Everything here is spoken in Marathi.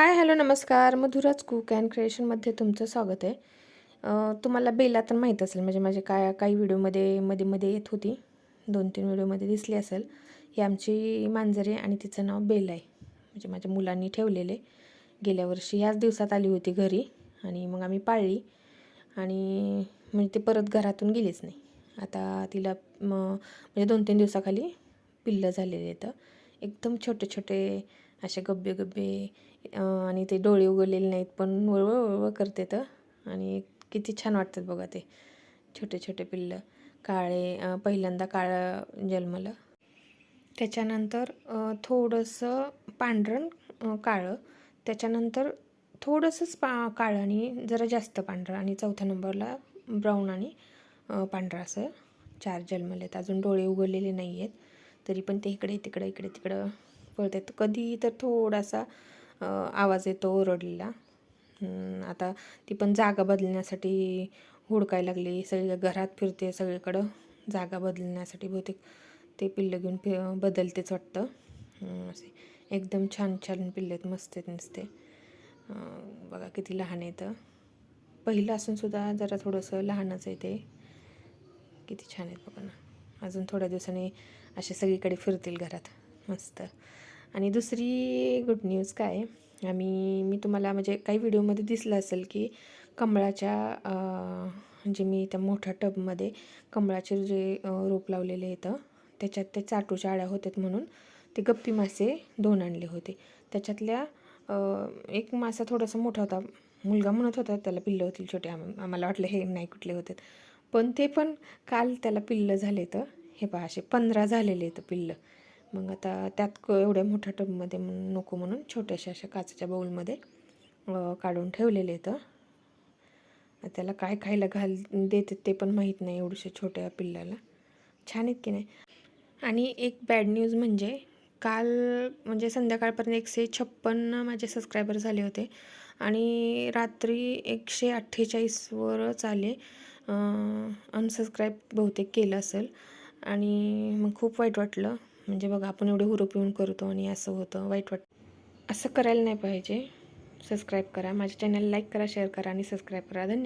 हाय हॅलो नमस्कार. मधुराज कुक अँड क्रिएशनमध्ये तुमचं स्वागत आहे. तुम्हाला बेला तर माहीत असेल म्हणजे माझे काय काही व्हिडिओमध्ये मध्ये मध्ये येत होती. दोन तीन व्हिडिओमध्ये दिसली असेल. ही आमची मांजरे आणि तिचं नाव बेल आहे. म्हणजे माझ्या मुलांनी ठेवलेले. गेल्या वर्षी ह्याच दिवसात आली होती घरी आणि मग आम्ही पाळली. आणि म्हणजे ती परत घरातून गेलीच नाही. आता तिला म्हणजे दोन तीन दिवसाखाली पिल्लं झालेले आहेत. एकदम छोटे छोटे असे गब्बे गब्बे आणि ते डोळे उगवलेले नाहीत पण वळवळ वळवळ करते तर. आणि किती छान वाटतात बघा ते. छोटे छोटे पिल्लं काळे पहिल्यांदा काळं जन्मलं. त्याच्यानंतर थोडंसं पांढरं काळं. त्याच्यानंतर थोडंसंच पा काळं आणि जरा जास्त पांढरं आणि चौथ्या नंबरला ब्राऊन आणि पांढरा असं चार जन्मलेत. अजून डोळे उघडलेले नाही आहेत तरी पण ते इकडे तिकडे इकडे तिकडं पळतात कधी तर थोडासा आवाज येतो ओरडलेला. आता ती पण जागा बदलण्यासाठी हुडकायला लागली. सगळी घरात फिरते सगळीकडं जागा बदलण्यासाठी बहुतेक ते पिल्लं घेऊन फि बदलतेच वाटतं. असे एकदम छान छान पिल्ले आहेत मस्त आहेत नसते. बघा किती लहान आहेत. पहिलं असूनसुद्धा जरा थोडंसं लहानच आहे ते. किती छान आहेत बघा ना. अजून थोड्या दिवसांनी असे सगळीकडे फिरतील घरात. मस्त. आणि दुसरी गुड न्यूज काय? आम्ही मी तुम्हाला म्हणजे काही व्हिडिओमध्ये दिसलं असेल की कमळाच्या जे म्हणजे मी त्या मोठ्या टबमध्ये कमळाचे जे रोप लावलेले आहेत त्याच्यात ते चाटूच्या आळ्या होत्यात म्हणून ते गप्पी मासे दोन आणले होते. त्याच्यातल्या एक मासा थोडासा मोठा होता. मुलगा म्हणत होता त्याला पिल्लं होतील छोटे. आम आम्हाला वाटलं हे नाही कुठले होते पण ते पण काल त्याला पिल्लं झाले तर हे पहा असे पंधरा झालेले आहेत पिल्लं. मग आता त्यात क एवढ्या मोठ्या टबमध्ये नको म्हणून छोट्याशा अशा काचेच्या बाऊलमध्ये काढून ठेवलेले आहेत त्याला काय खायला घाल देते ते पण माहीत नाही एवढ्याशा छोट्या पिल्लाला. छान आहेत की नाही? आणि एक बॅड न्यूज म्हणजे काल म्हणजे संध्याकाळपर्यंत एकशे छप्पन्न माझे सबस्क्रायबर झाले होते. आणि रात्री एकशे अठ्ठेचाळीसवरच आले अनसबस्क्राईब बहुतेक केलं असेल. आणि मग खूप वाईट वाटलं. म्हणजे बघा आपण एवढे हुरूप येऊन करतो आणि असं होतं वाईट वाट असं करायला नाही पाहिजे. सबस्क्राईब करा. माझ्या चॅनल लाईक करा शेअर करा आणि सबस्क्राईब करा. धन्यवाद.